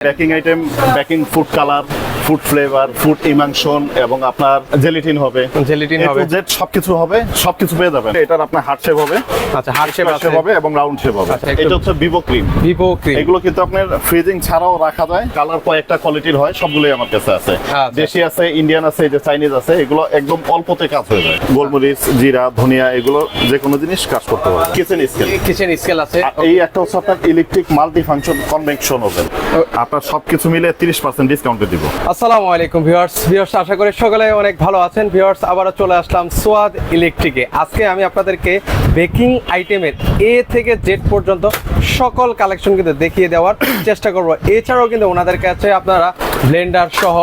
Baking item packing food colour food flavour food emulsion এবং আপনার gelatine হবে। Gelatin হবে। জেড সবকিছু হবে সবকিছু পেয়ে যাবেন। এটার আপনার হার্ট শেপ হবে। আচ্ছা হার্ড শেপ আছে। হবে এবং রাউন্ড শেপ হবে। আচ্ছা, এটা হচ্ছে ভিভো ক্রিম ভিভো ক্রিম এগুলো কিন্তু আপনার ফ্রিজিং ছাড়াও রাখা যায়। কালার কয়েকটা কোয়ালিটির হয় সবগুলোই আমার কাছে আছে। আচ্ছা। দেশি আছে ইন্ডিয়ান আছে এই যে চাইনিজ আছে এগুলো একদম অল্পতে কাজ হয়ে যায়। গোলমরিচ জিরা ধনিয়া এগুলো যে কোনো জিনিস কাজ করতে পারে। কিচেন স্কেল কিচেন স্কেল আছে। এই একটা হচ্ছে আপনার electric multi function convection oven আপনার সবকিছু মিলে তিরিশ পার্সেন্ট ডিসকাউন্টে দিব। আসসালামু আলাইকুম, ভিউয়ার্স। ভিউয়ার্স, আশা করি সকলে অনেক ভালো আছেন। ভিউয়ার্স, আবারও চলে আসলাম সোয়াদ ইলেকট্রিকে। আজকে আমি আপনাদেরকে বেকিং আইটেমের এ থেকে জেড পর্যন্ত সকল কালেকশন কিন্তু দেখিয়ে দেওয়ার চেষ্টা করব। এছাড়াও কিন্তু ওনাদের কাছে আপনারা ব্লেন্ডার সহ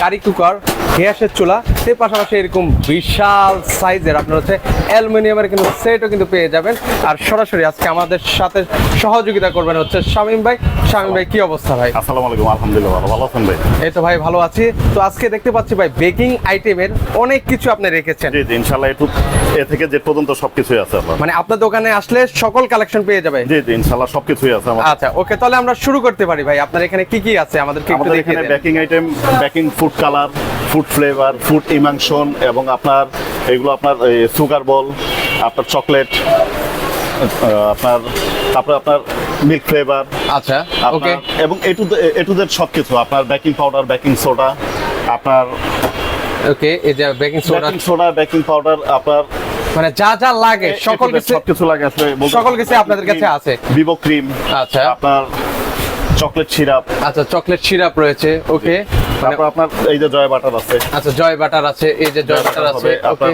কারি কুকার গ্যাসের চুলা সেই পাশাপাশি এরকম বিশাল সাইজের আপনার হচ্ছে অ্যালুমিনিয়ামের কিন্তু সেটও কিন্তু পেয়ে যাবেন। আর সরাসরি আজকে আমাদের সাথে সহযোগিতা করবেন হচ্ছে শামীম ভাই। শামীম ভাই কি অবস্থা ভাই? আসসালামু আলাইকুম আলহামদুলিল্লাহ ভালো ভালো আছেন ভাই? এই তো ভাই ভালো আছি। তো আজকে দেখতে পাচ্ছি ভাই বেকিং আইটেমের অনেক কিছু আপনি রেখেছেন। জি জি ইনশাল্লাহ একটু এ থেকে যে পর্যন্ত সবকিছুই আছে আপনার মানে আপনার দোকানে আসলে সকল কালেকশন পেয়ে যাবে? জি জি ইনশাল্লাহ সবকিছুই আছে আমার। আচ্ছা ওকে তাহলে আমরা শুরু করতে পারি ভাই। আপনার এখানে কি কি আছে? একটু আমাদের দেখিয়ে এখানে দেন। Baking item baking food colour food flavour food emulsion এবং আপনার এগুলো আপনার সুগার বল আপনার চকলেট আপনার তারপরে আপনার মিল্ক ফ্লেভার আচ্ছা ওকে এবং A to A to Z সবকিছু আপনার বেকিং পাউডার বেকিং সোডা আপনার ওকে এই যে baking soda baking soda baking powder আপনার মানে যা যা লাগে সকল কিছু সবকিছু লাগে আসলে সকল কিছু আপনাদের কাছে আছে। ভিভো ক্রিম আচ্ছা। আপনার চকলেট সিরাপ আচ্ছা চকলেট সিরাপ রয়েছে ওকে তারপর আপনার এই যে জয় বাটার আছে। আচ্ছা জয় বাটার আছে এই যে জয় বাটার আছে ওকে।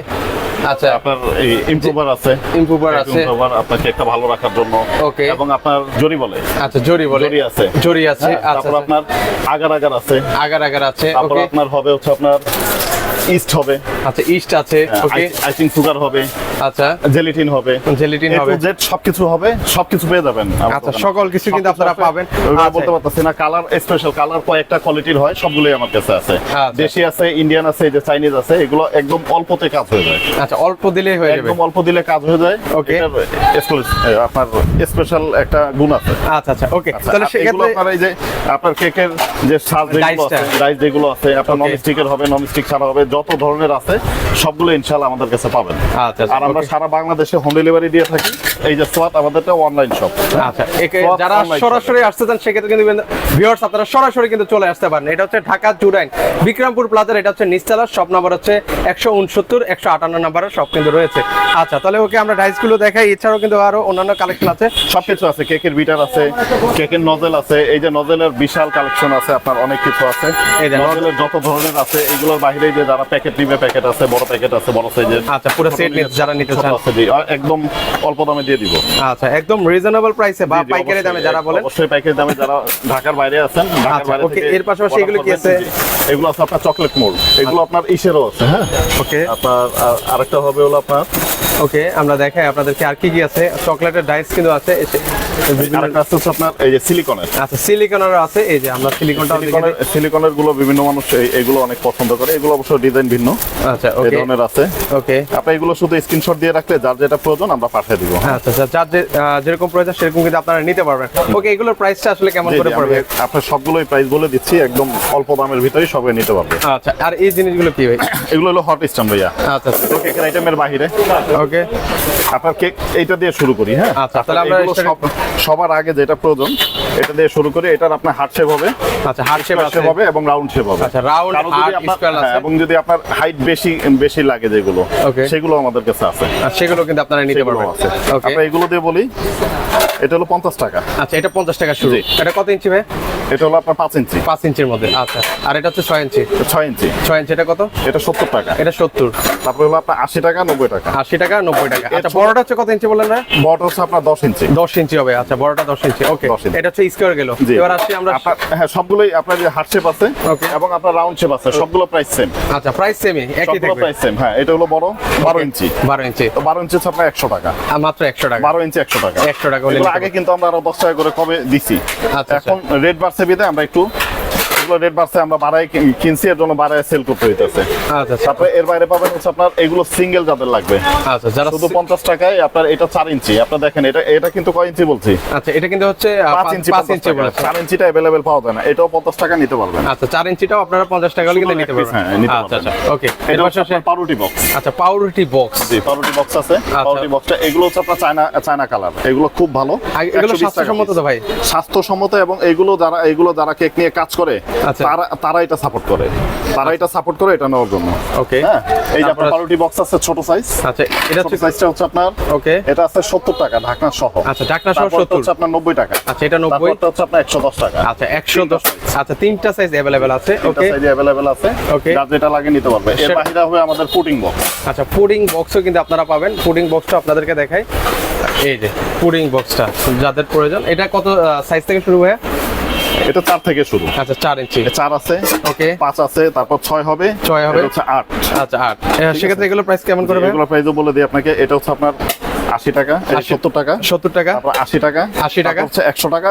আচ্ছা। আপনার এই ইমপ্রুভার আছে। Improver আছে। ইমপ্রুভার আপনাকে একটা ভালো রাখার জন্য। Okay. এবং আপনার জরি বলে। আচ্ছা জরি বলে। জরি আছে। জরি আছে হ্যাঁ, আচ্ছা তারপর আপনার আগার আগার আছে। আগার আগার আছে তারপর আপনার হবে হচ্ছে আপনার ইস্ট হবে। আচ্ছা ইস্ট আছে ওকে। আইসিং সুগার হবে। আচ্ছা। জেলিটিন হবে। জেলিটিন হবে। জেড সবকিছু হবে সবকিছু পেয়ে যাবেন। আচ্ছা, সকল কিছু কিন্তু আপনারা পাবেন। ওইগুলো আচ্ছা। বলতে পারতেছি না কালার স্পেশাল কালার কয়েকটা কোয়ালিটির হয় সবগুলোই আমার কাছে আছে। আচ্ছা। দেশি আছে ইন্ডিয়ান আছে যে চাইনিজ আছে এগুলো একদম অল্পতে কাজ হয়ে যায়। আচ্ছা অল্প দিলেই হয়ে যাবে। একদম অল্প দিলে কাজ হয়ে যায়। এ, আপনার স্পেশাল একটা গুণ আছে। আচ্ছা আচ্ছা ওকে আচ্ছা, তাহলে আর সেক্ষেত্রে আপনার এই যে আপনার কেকের যে সাজ যেগুলো আছে রাইস যেগুলো আছে আপনার নন স্টিকের হবে নন স্টিক ছাড়া হবে যত ধরনের আছে সবগুলো ইনশাআল্লাহ আমাদের কাছে পাবেন। আচ্ছা, আর আমরা সারা বাংলাদেশে হোম ডেলিভারি দিয়ে থাকি। এই যে সোয়াত আমাদেরটা অনলাইন শপ আচ্ছা যারা সরাসরি আসতে চান সেক্ষেত্রে কিন্তু ভিউয়ার্স আপনারা সরাসরি কিন্তু চলে আসতে পারেন। এটা হচ্ছে ঢাকা জুরাইন বিক্রমপুর প্লাজার এটা হচ্ছে নিচতলা শপ নাম্বার হচ্ছে একশো উনসত্তর একশো আটান্ন নাম্বারের সব কিন্তু রয়েছে। আচ্ছা তাহলে ওকে আমরা ডাইসগুলো দেখাই। এছাড়াও কিন্তু আরও অন্যান্য কালেকশন আছে। সবকিছু আছে কেকের বিটার আছে কেকের নজেল আছে। এই যে নজেলের বিশাল কালেকশন আছে আপনার অনেক কিছু আছে। এই যে নজেলের যত ধরনের আছে এগুলোর বাইরে যে যারা প্যাকেট নিবে প্যাকেট আছে বড় প্যাকেট আছে বড় সাইজের আচ্ছা, পুরো নিতে- যারা নিতে চান। আছে জি, আর একদম অল্প দামে দিয়ে দিব। আচ্ছা একদম রিজনেবল প্রাইসে বা পাইকারি দামে যারা বলেন। অবশ্যই পাইকারি দামে যারা ঢাকার বাইরে আছেন ঢাকার আচ্ছা, বাইরে ওকে এর পাশাপাশি এগুলো কি আছে? এগুলো আছে আপনার চকলেট মোল্ড এগুলো আপনার ইসেরও আছে হ্যাঁ? ওকে। আপনার আর- আরেকটা হবে হলো আপনার ওকে আমরা দেখাই আপনাদেরকে আর কি কি আছে। চকলেটের ডাইস কিন্তু আছে আপনার এই যে সিলিকনের। আচ্ছা সিলিকনেরও আছে এই যে আমরা সিলিকনটা সিলিকনের সিলিকনেরগুলো বিভিন্ন মানুষ এগুলো অনেক পছন্দ করে এগুলো অবশ্য ডিজাইন ভিন্ন। আচ্ছা ওকে। ধরনের আছে। ওকে। আপনি এগুলো শুধু স্ক্রিনশট দিয়ে রাখলে যার যেটা প্রয়োজন আমরা পাঠিয়ে দিব হ্যাঁ। আচ্ছা আচ্ছা যার যেরকম প্রয়োজন সেরকম কিন্তু আপনারা নিতে পারবেন। ওকে এগুলোর প্রাইসটা আসলে কেমন করে পড়বে? আপনার সবগুলোই প্রাইস বলে দিচ্ছি একদম অল্প দামের ভিতরেই সবাই নিতে পারবে। আচ্ছা আর এই জিনিসগুলো কি ভাই? এগুলো হলো হট স্ট্যান্ড ভাইয়া। আচ্ছা। কেকের আইটেমের বাহিরে। ওকে আপনার কেক এইটা দিয়ে শুরু করি হ্যাঁ? আচ্ছা, তাহলে আমরা সবার আগে যেটা প্রয়োজন এটা দিয়ে শুরু করি এটার আপনার হার্ট শেপ হবে। আচ্ছা হার্ড শেপ আছে। হবে এবং রাউন্ড শেপ হবে। আচ্ছা, কারও যদি আপনার- আছে। এবং যদি আপনার হাইট বেশি বেশি লাগে যেগুলো. সেগুলো আমাদের কাছে আছে। আর সেগুলো কিন্তু আপনারা নিতে পারবেন। আছে। ওকে। আমরা এগুলো দিয়ে বলি এটা হলো পঞ্চাশ টাকা। আচ্ছা এটা পঞ্চাশ টাকা শুরু। এটা কত ইঞ্চি ভাই? এটা হলো আপনার পাঁচ ইঞ্চি। পাঁচ ইঞ্চির মধ্যে আচ্ছা। আর এটা হচ্ছে ছয় ইঞ্চি। ছয় ইঞ্চি। ছয় ইঞ্চি এটা কত? এটা সত্তর টাকা। এটা সত্তর। তারপরে হলো আপনার আশি টাকা নব্বই টাকা। আশি টাকা নব্বই টাকা। আচ্ছা বড়টা হচ্ছে কত ইঞ্চি বললেন বট হচ্ছে আপনার দশ ইঞ্চি। দশ ইঞ্চি হবে আচ্ছা বড়টা দশ ইঞ্চি। ওকে 10। এটা হচ্ছে স্কোয়ার গেল। এবার আসছি আমরা হ্যাঁ সবগুলোই আপনার যে হার্ট শেপ আছে এবং আপনার রাউন্ড শেপ আছে সবগুলো প্রাইস সেম আচ্ছা প্রাইস সেমই একই থাকবে প্রাইস সেম হ্যাঁ এটা হলো বড় বারো ইঞ্চি। বারো ইঞ্চি। তো বারো ইঞ্চি হচ্ছে আপনার একশো টাকা। আর মাত্র একশো টাকা। বারো ইঞ্চি একশো টাকা। 100 টাকা হলে আগে কিন্তু আমরা আরও দশ টাকা করে কমে দিছি। আচ্ছা, এখন রেড বাড়ছে বিদে আমরা একটু রেট বাড়ছে আমরা বাড়াই কিনছি এর জন্য বাড়ায় সেল করতে হইতেছে। আচ্ছা আচ্ছা। তারপরে এর বাইরে পাবেন হচ্ছে আপনার এগুলো সিঙ্গেল যাদের লাগবে। আচ্ছা যারা শুধু পঞ্চাশ টাকায় আপনার এটা চার ইঞ্চি। আপনার দেখেন এটা এটা কিন্তু কয় ইঞ্চি বলছি? আচ্ছা এটা কিন্তু হচ্ছে পাঁচ ইঞ্চি পাঁচ ইঞ্চি চার ইঞ্চিটা অ্যাভেলেবেল পাওয়া যায় না। এটাও পঞ্চাশ টাকা নিতে পারবেন। আচ্ছা চার ইঞ্চিটাও আপনারা পঞ্চাশ টাকা কিন্তু নিতে পারবেন। হ্যাঁ, আচ্ছা পারবেন। আচ্ছা ওকে এটা হচ্ছে পাউরুটি বক্স আচ্ছা পাউরুটি বক্স জি পাউরুটি বক্স আছে। পাউরুটি বক্সটা এগুলো হচ্ছে আপনার চায়না চায়না কালার এগুলো খুব ভালো। এগুলো 120 টাকা স্বাস্থ্যসম্মত তো ভাই। স্বাস্থ্যসম্মত এবং এগুলো যারা এগুলো যারা কেক নিয়ে কাজ করে আচ্ছা। তারা তারা এটা সাপোর্ট করে। তারা এটা সাপোর্ট করে এটা নেওয়ার জন্য। ওকে হ্যাঁ? এই যে আপনার পাউরুটি বক্স আছে ছোট সাইজ আচ্ছা এটা হচ্ছে সাইজটা হচ্ছে আপনার ওকে এটা আছে সত্তর টাকা ঢাকনা সহ। আচ্ছা ঢাকনা সহ 70 হচ্ছে আপনার নব্বই টাকা। আচ্ছা এটা নব্বই। তারপরটা হচ্ছে আপনার একশো দশ টাকা। আচ্ছা একশো দশ। আচ্ছা তিনটা সাইজ অ্যাভেলেবেল আছে। ওকে সাইজ অ্যাভেলেবেল আছে। Okay. যার যেটা লাগে নিতে পারবে। এর বাহিরে হবে আমাদের পুডিং বক্স আচ্ছা পুডিং বক্সও কিন্তু আপনারা পাবেন। পুডিং বক্সটা আপনাদেরকে দেখাই। এই যে পুডিং বক্সটা যাদের প্রয়োজন। এটা কত সাইজ থেকে শুরু হয়ে এটা চার থেকে শুরু। আচ্ছা চার ইঞ্চি। চার আছে ওকে। পাঁচ আছে তারপর ছয় হবে ছয় হবে। হচ্ছে আট। আচ্ছা আট। সেক্ষেত্রে এগুলো প্রাইস কেমন করে এগুলো প্রাইসও বলে দিই আপনাকে। এটা হচ্ছে আপনার আশি টাকা সত্তর টাকা। সত্তর টাকা। তারপর আশি টাকা। 80 টাকা। হচ্ছে একশো টাকা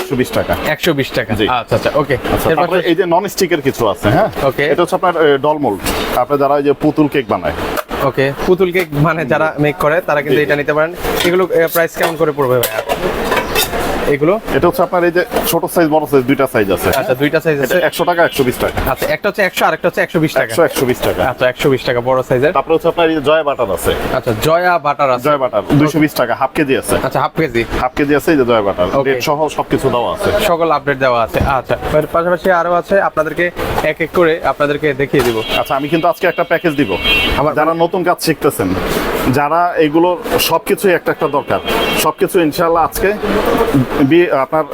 একশো বিশ টাকা। একশো বিশ টাকা। আচ্ছা আচ্ছা ওকে। এই যে নন স্টিকের কিছু আছে হ্যাঁ? Okay. এটা হচ্ছে আপনার যারা যে পুতুল কেক বানায়। ওকে পুতুল কেক মানে যারা মেক করে তারা কিন্তু। এটা নিতে পারেন। এগুলো প্রাইস কেমন করে পড়বে ভাইয়া? এগুলো? এটা হচ্ছে আপনার এই যে ছোট সাইজ বড় সাইজ দুইটা সাইজ আছে। আচ্ছা দুইটা সাইজ আছে। এটা একশো টাকা একশো বিশ টাকা। আচ্ছা একটা হচ্ছে একশো আরেকটা হচ্ছে একশো বিশ টাকা। একশো একশো বিশ টাকা। আচ্ছা একশো বিশ টাকা বড় সাইজের তারপরে হচ্ছে আপনার এই জয় বাটার আছে। আচ্ছা জয়া বাটার আছে। জয় বাটার দুইশো বিশ টাকা হাফ কেজি আছে। আচ্ছা হাফ কেজি। হাফ কেজি আছে এই যে জয় বাটার. রেট সহ সবকিছু দেওয়া আছে। সকল আপডেট দেওয়া আছে। আচ্ছা এর পাশাপাশি আরও আছে আপনাদেরকে এক এক করে আপনাদেরকে দেখিয়ে দিব। আচ্ছা আমি কিন্তু আজকে একটা প্যাকেজ দিব। আমার- যারা নতুন কাজ শিখতেছেন যারা এগুলো সবকিছুই একটা একটা দরকার। সবকিছু ইনশাল্লাহ আজকে আপনার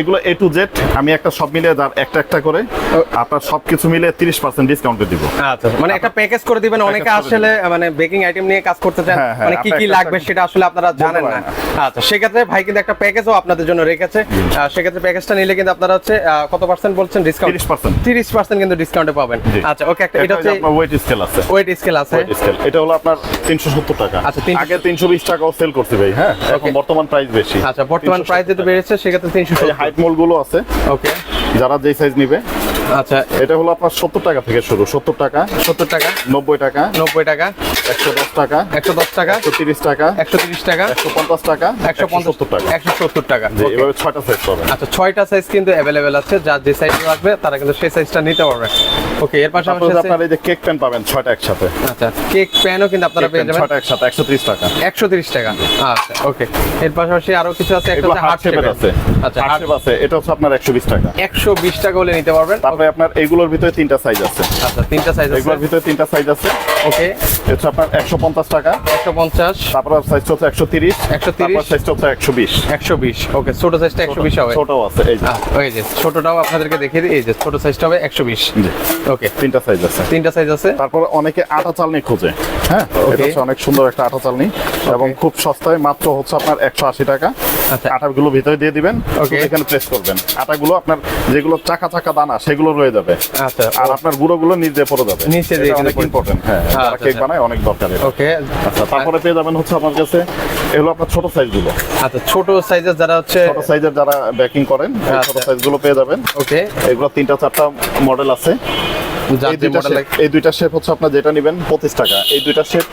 এগুলো এ টু জেড আমি একটা সব যার একটা একটা করে আপনার সবকিছু তিরিশ পার্সেন্ট ডিসকাউন্টে দিব। আচ্ছা মানে একটা প্যাকেজ করে দিবেন অনেকে আসলে মানে বেকিং আইটেম নিয়ে কাজ করতে চান হ্যাঁ, হ্যাঁ, মানে কি কি লাগবে সেটা আসলে আপনারা জানেন না। আচ্ছা সেক্ষেত্রে ভাই কিন্তু একটা প্যাকেজও আপনাদের জন্য রেখেছে। সেক্ষেত্রে প্যাকেজটা নিলে কিন্তু আপনারা হচ্ছে কত পার্সেন্ট বলছেন ডিসকাউন্ট 30% তিরিশ পার্সেন্ট কিন্তু ডিসকাউন্টে পাবেন। আচ্ছা ওকে একটা এটা হচ্ছে আপনার ওয়েট স্কেল আছে। ওয়েট স্কেল আছে। এটা হলো আপনার তিনশো সত্তর টাকা। আচ্ছা, 370 আগে তিনশো বিশ টাকাও সেল করছি ভাই হ্যাঁ? এখন বর্তমান প্রাইস বেশি। আচ্ছা বর্তমান 370 প্রাইস যেটা বেড়েছে সেক্ষেত্রে তিনশো হাইট মোলগুলো আছে। ওকে যারা যেই সাইজ নিবে। আচ্ছা। এটা হলো আপনার সত্তর টাকা থেকে শুরু। সত্তর টাকা সত্তর টাকা। নব্বই টাকা। নব্বই টাকা। একশো দশ টাকা একশো দশ টাকা একশো তিরিশ টাকা একশো তিরিশ টাকা একশো পঞ্চাশ টাকা একশো পঞ্চাশ সত্তর টাকা। একশো সত্তর টাকা। এভাবে ছয়টা সাইজ পাবেন। আচ্ছা ছয়টা সাইজ কিন্তু অ্যাভেলেবেল আছে যার যে সাইজ লাগবে তারা কিন্তু সেই সাইজটা নিতে পারবে। ওকে এর পাশাপাশি তারপরে এই যে কেক প্যান পাবেন ছয়টা একসাথে। আচ্ছা কেক প্যানও কিন্তু আপনারা পেয়ে যাবেন। ছয়টা একসাথে একশো ত্রিশ টাকা। একশো তিরিশ টাকা। আচ্ছা ওকে এর পাশাপাশি আরও কিছু আছে একটা হচ্ছে হার্ট হার্ট শেপের আছে। আচ্ছা হার্ট শেপ আছে এটা হচ্ছে আপনার একশো বিশ টাকা। একশো বিশ টাকা হলে নিতে পারবেন। তারপরে আপনার এইগুলোর ভিতরে তিনটা সাইজ আছে। আচ্ছা তিনটা সাইজ আছে। এগুলোর ভিতরে তিনটা সাইজ আছে। ওকে এটা আপনার একশো পঞ্চাশ টাকা। একশো পঞ্চাশ। তারপর সাইজ হচ্ছে একশো তিরিশ। 130 সাইজ হচ্ছে একশো বিশ। একশো বিশ। ওকে ছোট সাইজটা একশো বিশ হবে। ছোটও আছে এই যে। ছোটটাও আপনাদেরকে দেখিয়ে দিই। এই যে ছোট সাইজটা হবে একশো বিশ। ওকে। তিনটা সাইজ আছে। তিনটা সাইজ আছে? তারপর অনেকে আটা চালনি খোঁজে। হ্যাঁ. এটা হচ্ছে অনেক সুন্দর একটা আটা চালনি এবং খুব সস্তায় মাত্র হচ্ছে আপনার একশো আশি টাকা। আচ্ছা। আটাগুলো ভিতরে দিয়ে দিবেন. শুধু এখানে প্রেস করবেন। আটাগুলো আপনার যেগুলো চাকা চাকা দানা সেগুলো রয়ে যাবে। আচ্ছা। আর আপনার গুঁড়োগুলো নিচে পড়ে যাবে। নিচে অনেক ইম্পর্টেন্ট হ্যাঁ। আচ্ছা, কেক আচ্ছা। বানায় অনেক দরকার ওকে আচ্ছা তারপরে পেয়ে যাবেন হচ্ছে আমার কাছে এগুলো আপনার ছোট সাইজগুলো আচ্ছা ছোট সাইজের যারা হচ্ছে ছোট সাইজের যারা ব্যাকিং করেন ছোট সাইজ সাইজগুলো পেয়ে যাবেন। ওকে এগুলো তিনটা চারটা মডেল আছে। এই দুইটা শেপ হচ্ছে আপনার যেটা নেবেন পঁচিশ টাকা। এই দুইটা শেপ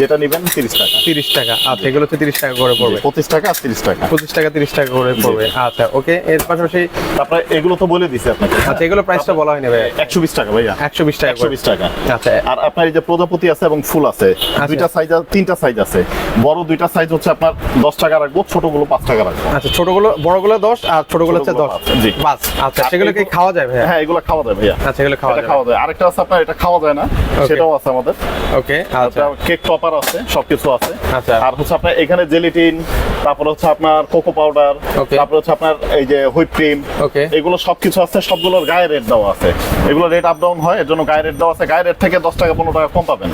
যেটা নেবেন তিরিশ টাকা। তিরিশ টাকা। আচ্ছা এগুলো হচ্ছে তিরিশ টাকা করে পড়বে। পঁচিশ টাকা আর তিরিশ টাকা। পঁচিশ টাকা তিরিশ টাকা করে পড়বে। আচ্ছা ওকে এর পাশাপাশি তারপরে এগুলো তো বলে দিছি আপনাকে। আচ্ছা এগুলো প্রাইসটা বলা হয়নি ভাই একশো বিশ টাকা ভাইয়া। একশো বিশ টাকা একশো করে বিশ টাকা। আচ্ছা। আর আপনার এই যে প্রজাপতি আছে এবং ফুল আছে দুইটা সাইজ তিনটা সাইজ আছে। বড় দুইটা সাইজ হচ্ছে আপনার দশ টাকা রাখব ছোটগুলো পাঁচ টাকা রাখব। আচ্ছা ছোটগুলো বড়গুলো দশ আর ছোটগুলো হচ্ছে ছোটগুলো দশ। পাঁচ, জি। বাস। আচ্ছা সেগুলো কি খাওয়া যায় ভাইয়া? হ্যাঁ এগুলো খাওয়া যায় ভাইয়া। আচ্ছা এগুলো খাওয়া যায়। খাওয়া যায়। আরেকটা আছে আপনার এটা খাওয়া যায় না। সেটাও আছে আমাদের। ওকে আচ্ছা। কেক টপার আছে সবকিছু আছে আচ্ছা। আর হচ্ছে আপনার এখানে জেলিটিন তারপর হচ্ছে আপনার কোকো পাউডার. তারপর হচ্ছে আপনার এই যে হুইপ ক্রিম এগুলো সবকিছু আছে সবগুলোর গায়ে রেট দেওয়া আছে। এগুলো রেট আপ ডাউন হয় এর জন্য গায়ে রেট দেওয়া আছে। গায়ে রেট থেকে দশ টাকা পনেরো টাকা কম পাবেন।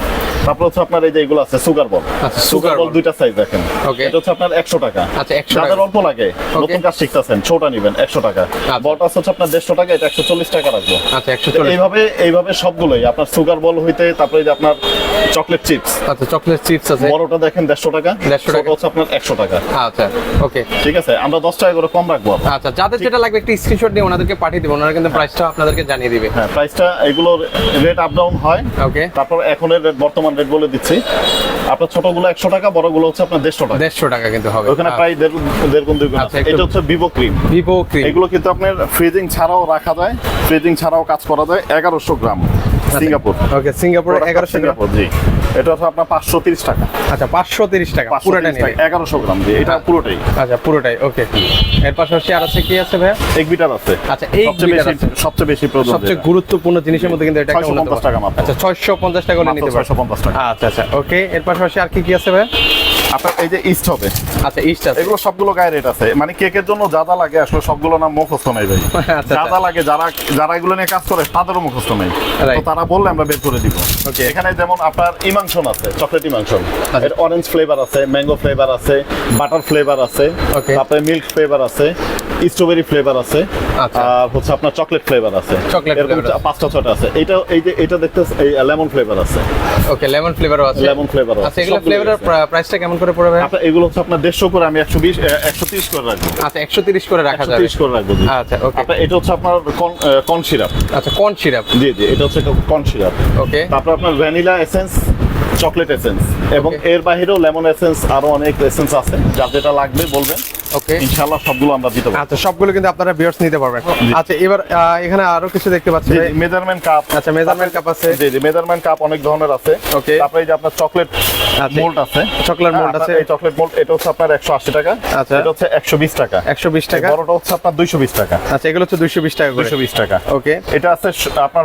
তারপর হচ্ছে আপনার এই যে এগুলো আছে সুগার বল আচ্ছা, সুগার বল দুইটা সাইজ দেখেন. এটা হচ্ছে আপনার একশো টাকা। আচ্ছা, 100 যাদের অল্প লাগে নতুন কাজ শিখতেছেন ছোটা নিবেন একশো টাকা। আচ্ছা। বলটা হচ্ছে আপনার দেড়শো টাকা এটা একশো চল্লিশ টাকা রাখব আচ্ছা একশো এইভাবে এইভাবে সবগুলোই আপনার সুগার বল হইতে তারপরে যে আপনার চকলেট চিপস আচ্ছা চকলেট চিপস আছে। বড়টা দেখেন দেড়শো টাকা 150 টাকা। হচ্ছে আপনার একশো টাকা। আচ্ছা ওকে ঠিক আছে আমরা দশ টাকা করে কম রাখব আচ্ছা যাদের যেটা লাগবে একটা স্ক্রিনশট দিয়ে ওনাদেরকে পাঠিয়ে দেবো ওনারা কিন্তু প্রাইসটা আপনাদেরকে জানিয়ে দিবে। হ্যাঁ প্রাইসটা এগুলোর রেট আপ ডাউন হয়। ওকে তারপর এখনের রেট বর্তমান রেট বলে দিচ্ছি। আপনার ছোটগুলো একশো টাকা বড়গুলো হচ্ছে আপনার দেড়শো টাকা। দেড়শো টাকা কিন্তু হবে। ওখানে প্রায় দেড় দেড় গুণ দুই গুণ আচ্ছা। এটা হচ্ছে ভিভো ক্রিম ভিভো ক্রিম এগুলো কিন্তু আপনার ফ্রিজিং ছাড়াও রাখা যায় ফ্রিজিং ছাড়াও কাজ করা যায় এগারোশো গ্রাম। সিঙ্গাপুর। ওকে সিঙ্গাপুরে এগারোশো গ্রাম। সিঙ্গাপুর জি। এটা হচ্ছে আপনার পাঁচশো তিরিশ টাকা। আচ্ছা পাঁচশো তিরিশ টাকা পুরোটা নিবে এগারোশো গ্রাম জি এটা পুরোটাই। আচ্ছা পুরোটাই ওকে এর পাশাপাশি আর আছে কি আছে ভাইয়া? এক বিটার আছে। আচ্ছা, এক সবচেয়ে বেশি সবচেয়ে বেশি প্রয়োজন সবচেয়ে গুরুত্বপূর্ণ জিনিসের মধ্যে কিন্তু এটা একটা 650 টাকা মাত্র। আচ্ছা ছয়শো পঞ্চাশ টাকা করে নিতে পারবে ছয়শো পঞ্চাশ টাকা। আচ্ছা আচ্ছা ওকে এর পাশাপাশি আর কি কি আছে ভাইয়া? আপনার এই যে ইস্ট হবে আচ্ছা ইস্ট আছে। এগুলো সবগুলো গায়ে রেট আছে। মানে কেকের জন্য যা যা লাগে আসলে সবগুলো নাম মুখস্থ নাই ভাই। আচ্ছা, যা আচ্ছা। যা লাগে যারা যারা এগুলো নিয়ে কাজ করে তাদেরও মুখস্থ নাই। তো তারা বললে আমরা বের করে দিব. এখানে যেমন আপনার ইমাংশন আছে চকলেট ইমাংশন। আচ্ছা। এর অরেঞ্জ ফ্লেভার আছে ম্যাঙ্গো ফ্লেভার আছে বাটার ফ্লেভার আছে তারপরে মিল্ক ফ্লেভার আছে স্ট্রবেরি ফ্লেভার আছে আচ্ছা। আর হচ্ছে আপনার চকলেট ফ্লেভার আছে। Chocolate এরকম পাঁচটা ছটা আছে। এটা এই যে এটা দেখতে এই লেমন ফ্লেভার আছে। ওকে লেমন ফ্লেভারও আছে। লেমন ফ্লেভার আচ্ছা এগুলো ফ্লেভারের প্রাইসটা কেমন করে পড়বে? আপনার এগুলো হচ্ছে আপনার দেড়শো করে আমি একশো বিশ একশো তিরিশ করে রাখব। আচ্ছা একশো তিরিশ করে রাখা যাবে। তিরিশ করে রাখব আচ্ছা ওকে আপনার এটা হচ্ছে আপনার কর্ন সিরাপ আচ্ছা কর্ন সিরাপ জি জি এটা হচ্ছে কর্ন সিরাপ ওকে তারপর আপনার ভ্যানিলা এসেন্স চকলেট এসেন্স এবং এর বাইরেও লেমন এসেন্স আরও অনেক এসেন্স আছে। যার যেটা লাগবে বলবেন। ওকে ইনশাআল্লাহ সবগুলো আমরা দিতে পারব। আচ্ছা সবগুলো কিন্তু আপনারা বিয়ার্স নিতে পারবেন। আচ্ছা এবার এখানে আরও কিছু দেখতে পাচ্ছি। মেজারমেন্ট কাপ আচ্ছা, measurement cup আছে। জি জি মেজারমেন্ট কাপ অনেক ধরনের আছে। Okay. তারপরে এই যে আপনার চকলেট আচ্ছা। মোল্ড আছে। চকলেট হ্যাঁ, আছে। এই চকলেট মোল্ড এটা হচ্ছে আপনার 180 টাকা। আচ্ছা। এটা হচ্ছে 120 টাকা। একশো বিশ টাকা। এই বড়টা হচ্ছে আপনার 220 টাকা। আচ্ছা এগুলো হচ্ছে দুইশো বিশ টাকা করে। 220 টাকা। ওকে এটা আছে আপনার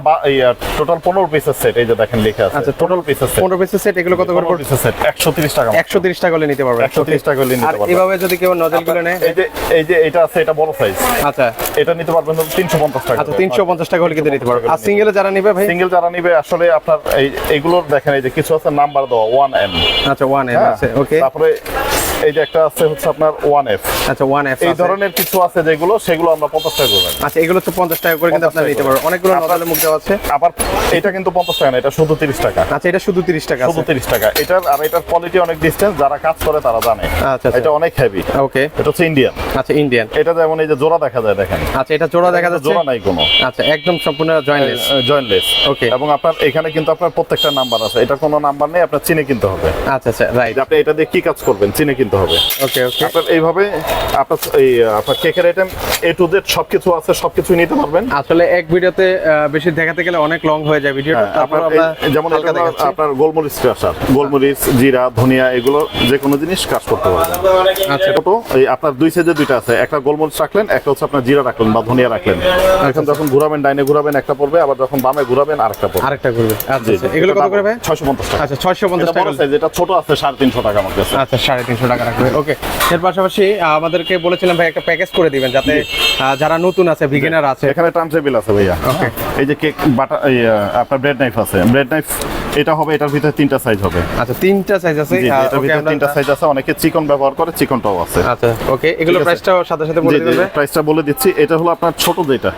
টোটাল পনেরো পিসের সেট এই যে দেখেন লেখা আছে। আচ্ছা, টোটাল পিসের সেট পনেরো পিসের সেট এগুলো কত করে পড়বে সেট একশো তিরিশ টাকা একশো তিরিশ টাকা হলে নিতে পারবে একশো তিরিশ টাকা হলে নিতে পারবে আর এভাবে যদি কেউ নজলগুলো নেয়? এই যে এই যে এটা আছে এটা বড় সাইজ আচ্ছা। এটা নিতে পারবেন তিনশো পঞ্চাশ টাকা আচ্ছা তিনশো পঞ্চাশ টাকা হলে কিন্তু নিতে পারবে আর সিঙ্গেল যারা নিবে ভাই? সিঙ্গেল যারা নিবে আসলে আপনার এই এগুলোর দেখেন এই যে কিছু আছে নাম্বার দেওয়া ওয়ান এম আচ্ছা ওয়ান এম আছে ওকে তারপরে এই যে একটা আছে হচ্ছে আপনার ওয়ান এফ আচ্ছা ওয়ান এফ এই ধরনের কিছু আছে যেগুলো সেগুলো আমরা পঞ্চাশ টাকা আচ্ছা এগুলো হচ্ছে পঞ্চাশ টাকা করে কিন্তু 50 আপনারা নিতে পারবেন। অনেকগুলো নজলের মুখ দেওয়া আছে। আবার এটা কিন্তু পঞ্চাশ টাকা না এটা শুধু তিরিশ টাকা। আচ্ছা এটা শুধু তিরিশ টাকা শুধু তিরিশ টাকা। এটার আর এটার কোয়ালিটি অনেক ডিস্টেন্স যারা কাজ করে তারা জানে। আচ্ছা, আচ্ছা। এটা অনেক হেভি ওকে এটা হচ্ছে ইন্ডিয়ান আচ্ছা ইন্ডিয়ান এটা যেমন এই যে জোড়া দেখা যায় দেখেন। আচ্ছা এটা জোড়া দেখা যাচ্ছে? জোড়া নাই কোনো। আচ্ছা একদম সম্পূর্ণ জয়েন্টলেস জয়েন্টলেস Okay. এবং আপনার এখানে কিন্তু আপনার প্রত্যেকটা নাম্বার আছে। এটা কোনো নাম্বার নেই আপনার চিনে কিনতে হবে। আচ্ছা আচ্ছা রাইট আপনি এটা দিয়ে কি কাজ করবেন? চিনে কিনতে হবে। ওকে ওকে আপনার এইভাবে আপনার এই আপনার কেকের আইটেম এ টু জেড সবকিছু আছে সবকিছু নিতে পারবেন। আসলে এক ভিডিওতে বেশি দেখাতে গেলে অনেক লং হয়ে যায় ভিডিওটা। হ্যাঁ, তারপর যেমন। আপনার গোলমরিচ ক্রাশার গোলমরিচ জিরা ধনিয়া এগুলো যে কোনো জিনিস কাজ করতে পারবেন। আচ্ছা। ছোট এই আপনার দুই সাইজে দুইটা আছে। একটা গোলমরিচ রাখলেন একটা হচ্ছে আপনার জিরা রাখলেন বা ধনিয়া রাখলেন। এখন যখন ঘুরাবেন ডাইনে ঘুরাবেন একটা পড়বে আবার যখন বামে ঘুরাবেন আরেকটা পড়বে। আরেকটা করবে আচ্ছা আচ্ছা। এগুলো কত করে ভাই? ছয়শো পঞ্চাশ টাকা। আচ্ছা ছয়শো পঞ্চাশ এটা টাকা। এটা ছোট আছে সাড়ে তিনশো টাকা আমার কাছে। আচ্ছা সাড়ে তিনশো টাকা রাখবে ওকে এর পাশাপাশি আমাদেরকে বলেছিলাম ভাই একটা প্যাকেজ করে দিবেন যাতে যারা নতুন আছে বিগিনার আছে। এখানে টার্ন টেবিল আছে ভাইয়া। Okay. এই যে কেক বাটা আপনার ব্রেড নাইফ আছে। ব্রেড নাইফ এটা হবে এটার ভিতরে তিনটা সাইজ হবে। আচ্ছা তিনটা সাইজ আছে। এটার ভিতরে তিনটা সাইজ আছে। অনেকে চিকন ব্যবহার করে চিকনটাও আছে। আচ্ছা ওকে এগুলো। প্রাইসটাও সাথে সাথে বলে জি, জি, দেবে প্রাইসটা বলে দিচ্ছি। এটা হলো আপনার ছোট যেটা।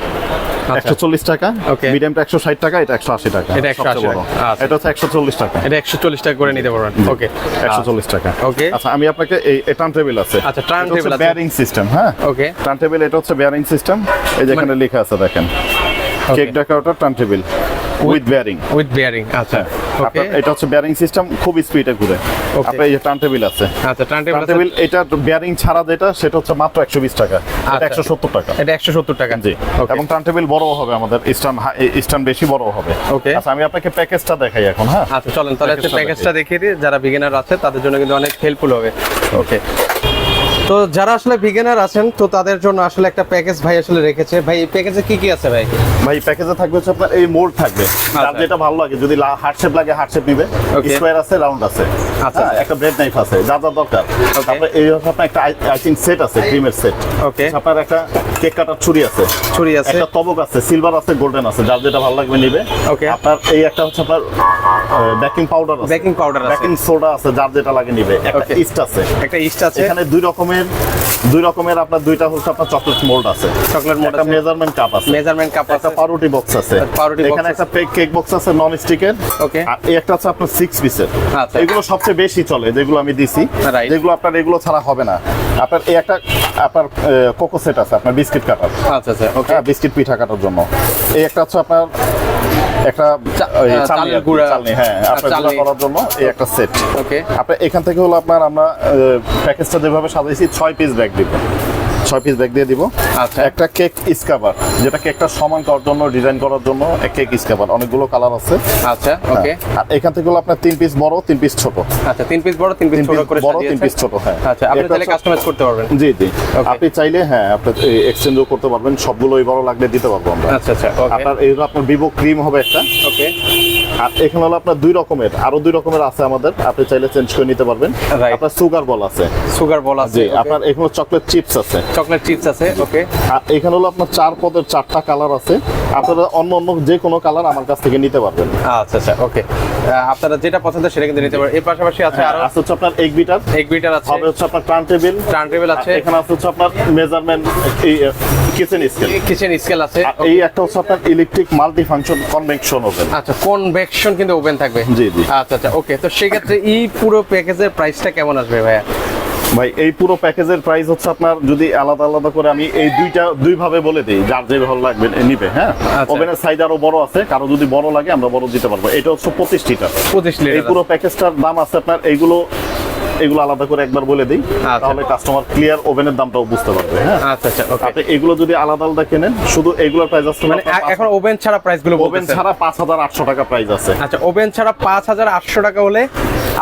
একশো চল্লিশ টাকা. মিডিয়ামটা একশো ষাট টাকা এটা একশো আশি টাকা এটা 180 সবচেয়ে বড়। টাকা। আচ্ছা। এটা হচ্ছে একশো চল্লিশ টাকা। এটা একশো চল্লিশ টাকা করে নিতে পারবেন। ওকে একশো চল্লিশ টাকা। ওকে আচ্ছা আমি আপনাকে এই টার্ন টেবিল আছে। আচ্ছা, turntable আছে। বেয়ারিং সিস্টেম হ্যাঁ? ওকে টার্ন টেবিল এটা হচ্ছে বেয়ারিং সিস্টেম এই যে এখানে লেখা আছে দেখেন। Cake decorator turntable with bearing with bearing আচ্ছা ওকে আপনার এটা হচ্ছে বেয়ারিং সিস্টেম খুব স্পিডে ঘুরে. আপনার এই যে টার্ন টেবিল আছে। আচ্ছা টার্ন টেবিল টেবিল এটা বেয়ারিং ছাড়া যেটা সেটা হচ্ছে মাত্র একশো বিশ টাকা। আচ্ছা। একশো সত্তর টাকা। এটা একশো সত্তর টাকা। জি। ওকে এবং টার্ন টেবিল বড় হবে আমাদের স্টান স্টান বেশি বড় হবে। Okay. আচ্ছা আমি আপনাকে প্যাকেজটা দেখাই এখন হ্যাঁ? আচ্ছা চলেন তাহলে প্যাকেজটা দেখিয়ে দিই। যারা বিগিনার আছে তাদের জন্য কিন্তু অনেক হেল্পফুল হবে। ওকে তো যারা আসলে বিগিনার আছেন তো তাদের জন্য আসলে একটা প্যাকেজ ভাই আসলে রেখেছে। ভাই এই প্যাকেজে কি কি আছে ভাই? ভাই প্যাকেজে থাকবে হচ্ছে আপনার এই মোল্ড থাকবে। যার আচ্ছা। যেটা ভালো লাগে যদি হার্ট শেপ লাগে হার্ট শেপ নিবে। স্কোয়ার আছে রাউন্ড আছে। আচ্ছা। হ্যাঁ, একটা ব্রেড নাইফ আছে যা যা দরকার। তারপরে এই হচ্ছে আপনার একটা আইসিং সেট আছে ক্রিমের সেট Okay. আপনার একটা কেক কাটার ছুরি আছে। ছুরি আছে। একটা তবক আছে সিলভার আছে গোল্ডেন আছে যার যেটা ভালো লাগবে নিবে। ওকে আপনার এই একটা হচ্ছে আপনার বেকিং পাউডার আছে। বেকিং পাউডার আছে। বেকিং সোডা আছে যার যেটা লাগে নিবে। একটা. ইস্ট আছে। একটা ইস্ট আছে। এখানে দুই রকমের দুই রকমের আপনার দুইটা হচ্ছে আপনার চকলেট মোল্ড আছে। চকলেট মোল্ড একটা মেজারমেন্ট কাপ আছে। মেজারমেন্ট কাপ আছে। পাউরুটি বক্স আছে। পাউরুটি এখানে। একটা কেক বক্স আছে নন স্টিকের Okay. আর এই একটা আছে আপনার সিক্স পিসের আচ্ছা। এগুলো সবচেয়ে বেশি চলে যেগুলো আমি দিছি. যেগুলো আপনার এগুলো ছাড়া হবে না। আপনার এই একটা আপনার কোকো সেট আছে আপনার বিস্কিট কাটার আচ্ছা আচ্ছা ওকে হ্যাঁ বিস্কিট পিঠা কাটার জন্য। এই একটা হচ্ছে আপনার একটা চালের গুঁড়া। চালনি, হ্যাঁ আপনার। করার জন্য এই একটা সেট ওকে আপনার এখান থেকে হলো আপনার আমরা প্যাকেজটা যেভাবে সাজাইছি ছয় পিস ব্যাগ দিব ছয় পিস ব্যাগ দিয়ে দিব। আচ্ছা। একটা কেক স্কাবার যেটা কেকটা সমান করার জন্য ডিজাইন করার জন্য এক কেক স্কাবার অনেকগুলো কালার আছে। আচ্ছা ওকে হ্যাঁ। আর এখান থেকে হলো আপনার তিন পিস বড় তিন পিস ছোট। আচ্ছা তিন পিস বড় তিন পিস ছোট করে বড় তিন পিস ছোট হ্যাঁ। আচ্ছা আপনি হচ্ছে- কাস্টমাইজ করতে পারবেন। জি জি। আপনি চাইলে হ্যাঁ আপনি এক্সচেঞ্জও করতে পারবেন। সবগুলোই বড় লাগলে দিতে পারব আমরা। আচ্ছা আচ্ছা আপনার এই আপনার ভিভো ক্রিম হবে একটা। ওকে আর এখানে হলো আপনার দুই রকমের আরও দুই রকমের আছে আমাদের আপনি চাইলে চেঞ্জ করে নিতে পারবেন। আপনার সুগার বল আছে। সুগার বল আছে আপনার এখানে চকলেট চিপস আছে। চকলেট চিপস আছে ওকে আর এখানে হলো আপনার চার পদের চারটা কালার আছে। আপনারা অন্য অন্য যে কোনো কালার আমার কাছ থেকে নিতে পারবেন। আচ্ছা আচ্ছা ওকে আপনারা যেটা পছন্দ সেটা কিন্তু নিতে পারেন এর পাশাপাশি আছে আরও আছে হচ্ছে আপনার এক বিটার এক বিটার আছে। হবে হচ্ছে আপনার টার্ন টেবিল টার্ন টেবিল আছে। এখানে আছে হচ্ছে আপনার measurement kitchen scale kitchen scale আছে এই একটা হচ্ছে আপনার electric multi function convection oven আচ্ছা কনভেকশন কিন্তু ওপেন থাকবে। জি, জি। আচ্ছা আচ্ছা ওকে তো সেক্ষেত্রে এই পুরো প্যাকেজের প্রাইসটা কেমন আসবে ভাইয়া? ভাই এই পুরো প্যাকেজের প্রাইস হচ্ছে আপনার যদি আলাদা আলাদা করে আমি এই দুইটা দুই ভাবে বলে দিই যার যে ভালো লাগবে নিবে হ্যাঁ? ওপেন ওভেনের সাইজ আরও বড় আছে কারও যদি বড় লাগে আমরা বড় দিতে পারব। এটা হচ্ছে পঁচিশ লিটার পঁচিশ এই লিটার পুরো প্যাকেজটার দাম আছে আপনার এইগুলো এগুলো আলাদা করে একবার বলে দিই আচ্ছা। তাহলে কাস্টমার ক্লিয়ার ওভেনের দামটাও বুঝতে পারবে হ্যাঁ? আচ্ছা আচ্ছা আপনি এগুলো যদি আলাদা আলাদা কেনেন শুধু এগুলোর প্রাইস আছে মানে এখন ওভেন ছাড়া প্রাইসগুলো ওভেন ছাড়া পাঁচ হাজার আটশো টাকা প্রাইস আছে। আচ্ছা ওভেন ছাড়া পাঁচ হাজার আটশো টাকা হলে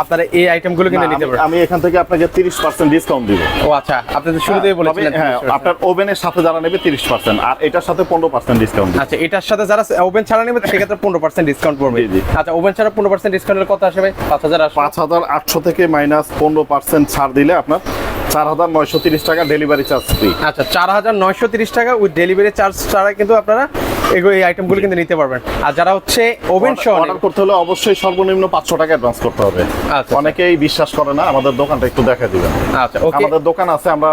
আপনারা এই আইটেমগুলো কিন্তু না, নিতে পারবেন? আমি এখান থেকে আপনাকে তিরিশ পার্সেন্ট ডিসকাউন্ট দিব। ও আচ্ছা আপনি তো শুরুতেই তবে বলেছিলেন হ্যাঁ আপনার ওভেনের সাথে যারা নেবে তিরিশ পার্সেন্ট আর এটার সাথে পনেরো পার্সেন্ট ডিসকাউন্ট আচ্ছা এটার সাথে যারা ওভেন ছাড়া নেবে সেক্ষেত্রে পনেরো পার্সেন্ট ডিসকাউন্ট পড়বে। আচ্ছা ওভেন ছাড়া পনেরো পার্সেন্ট ডিসকাউন্টের কত আসবে? পাঁচ হাজার আসবে পাঁচ হাজার আটশো থেকে মাইনাস পনেরো পার্সেন্ট ছাড় দিলে আপনার চার হাজার নয়শো তিরিশ টাকা ডেলিভারি চার্জ ফ্রি আচ্ছা চার হাজার নয়শো তিরিশ টাকা উইথ ডেলিভারি চার্জ ছাড়া কিন্তু আপনারা এগুলো এই আইটেমগুলো কিন্তু নিতে পারবেন। আর যারা হচ্ছে ওভেন সহ অর্ডার করতে হলে অবশ্যই সর্বনিম্ন পাঁচশো টাকা অ্যাডভান্স করতে হবে। আচ্ছা। অনেকেই বিশ্বাস করে না আমাদের দোকানটা একটু দেখা দিবেন। আচ্ছা আমাদের দোকান আছে আমরা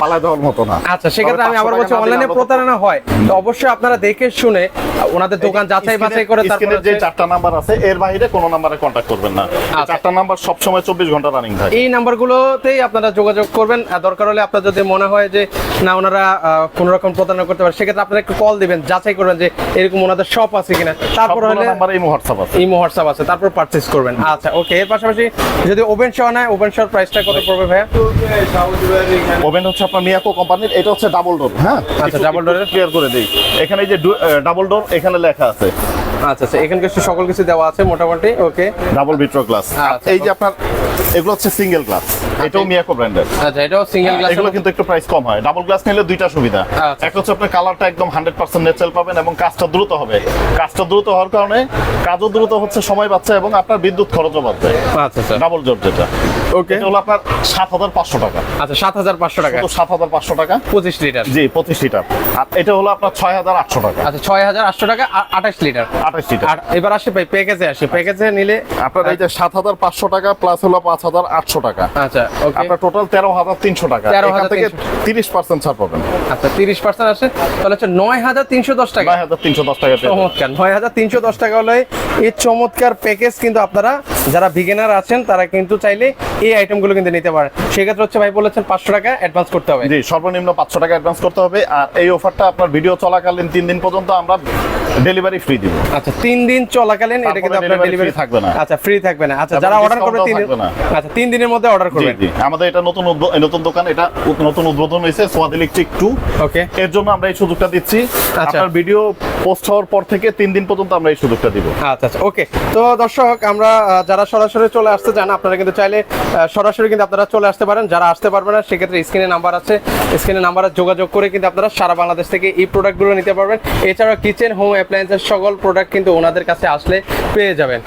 পালায় দেওয়ার মতো না। আচ্ছা সেক্ষেত্রে আমি আবার বলছি অনলাইনে প্রতারণা হয়। তো অবশ্যই আপনারা দেখে শুনে ওনাদের দোকান যাচাই বাছাই করে তারপর যে চারটা নাম্বার আছে এর বাইরে কোনো নাম্বারে কন্ট্যাক্ট করবেন না। আচ্ছা। চারটা নাম্বার সবসময় চব্বিশ ঘণ্টা রানিং থাকে। এই নাম্বারগুলোতেই আপনারা যোগাযোগ করবেন। দরকার হলে আপনার যদি মনে হয় যে না ওনারা কোনো রকম প্রতারণা করতে পারে সেক্ষেত্রে আপনারা একটু কল দিবেন যাচাই করবেন যে এরকম ওনাদের শপ আছে কিনা। তারপর হলে নাম্বার এই হোয়াটসঅ্যাপ আছে। এই হোয়াটসঅ্যাপ আছে তারপর পারচেজ করবেন। আচ্ছা ওকে এর পাশাপাশি যদি ওভেন সহ নেয় ওভেন সহ প্রাইসটা কত পড়বে ভাইয়া? ওভেন হচ্ছে আপনার মিয়াকো কোম্পানির এটা হচ্ছে ডাবল ডোর হ্যাঁ? আচ্ছা, ডাবল ডোরের এর? ক্লিয়ার করে দেই। এখানে এই যে ডাবল ডোর এখানে লেখা আছে। আচ্ছা আচ্ছা এখানে কিছু সকল কিছু দেওয়া আছে মোটামুটি ওকে। ডাবল বিট্রো গ্লাস আচ্ছা। এই যে আপনার এগুলো হচ্ছে সিঙ্গেল গ্লাস এটাও মিয়াকো ব্র্যান্ডের আচ্ছা এটাও সিঙ্গেল গ্লাস এগুলো কিন্তু একটু প্রাইস কম হয়। ডাবল গ্লাস নিলে দুইটা সুবিধা। আচ্ছা। একটা হচ্ছে আপনার কালারটা একদম হান্ড্রেড পার্সেন্ট ন্যাচারাল পাবেন এবং কাজটা দ্রুত হবে। কাজটা দ্রুত হওয়ার কারণে কাজও দ্রুত হচ্ছে সময় বাঁচছে এবং আপনার বিদ্যুৎ খরচও বাঁচবে আচ্ছা আচ্ছা। ডাবল জোর যেটা। ওকে। এটা হলো আপনার সাত হাজার পাঁচশো টাকা। আচ্ছা সাত হাজার পাঁচশো টাকা। তো সাত হাজার পাঁচশো টাকা। পঁচিশ লিটার। জি পঁচিশ লিটার। আর এটা হলো আপনার ছয় হাজার আটশো টাকা। আচ্ছা ছয় হাজার আটশো টাকা আঠাশ লিটার। আঠাশ লিটার। আর এবার আসে ভাই প্যাকেজে আসে। প্যাকেজে নিলে আপনার টাকা প্লাস হলো পাঁচ হাজার আটশো টাকা। আচ্ছা ওকে আপনার টোটাল তেরো হাজার তিনশো টাকা। 13,300 এখান থেকে তিরিশ পার্সেন্ট ছাড় পাবেন। আচ্ছা তিরিশ পার্সেন্ট আসে। তাহলে হচ্ছে নয় হাজার তিনশো দশ টাকা। নয় হাজার তিনশো দশ টাকা চমৎকার নয় হাজার তিনশো দশ টাকা হলে এই চমৎকার প্যাকেজ কিন্তু আপনারা যারা বিগিনার আছেন তারা কিন্তু চাইলে এই আইটেমগুলো কিন্তু নিতে পারেন। সেক্ষেত্রে হচ্ছে ভাই বলেছেন পাঁচশো টাকা অ্যাডভান্স করতে হবে। জি সর্বনিম্ন পাঁচশো টাকা অ্যাডভান্স করতে হবে। আর এই অফারটা আপনার ভিডিও চলাকালীন তিন দিন পর্যন্ত আমরা ডেলিভারি ফ্রি দিব। আচ্ছা তিন দিন চলাকালীন এটা কিন্তু আপনার ডেলিভারি থাকবে না। আচ্ছা ফ্রি থাকবে না। আচ্ছা যারা অর্ডার করবে তিন। আচ্ছা তিন দিনের মধ্যে অর্ডার করবেন। আমাদের এটা নতুন নতুন দোকান এটা নতুন উদ্বোধন হয়েছে সোয়াদ ইলেকট্রিক টু ওকে। এর জন্য আমরা এই সুযোগটা দিচ্ছি। আচ্ছা। আপনার ভিডিও পোস্ট হওয়ার পর থেকে তিন দিন পর্যন্ত আমরা এই সুযোগটা দিব। আচ্ছা আচ্ছা ওকে। তো দর্শক আমরা যারা সরাসরি চলে আসতে চান আপনারা কিন্তু চাইলে সরাসরি কিন্তু আপনারা চলে আসতে পারেন। যারা আসতে পারবেন না সেক্ষেত্রে স্ক্রিনে নাম্বার আছে। স্ক্রিনে নাম্বারে যোগাযোগ করে কিন্তু আপনারা সারা বাংলাদেশ থেকে এই প্রোডাক্টগুলো নিতে পারবেন। এছাড়াও কিচেন হোম অ্যাপ্লায়েন্সের সকল প্রোডাক্ট কিন্তু ওনাদের কাছে আসলে পেয়ে যাবেন।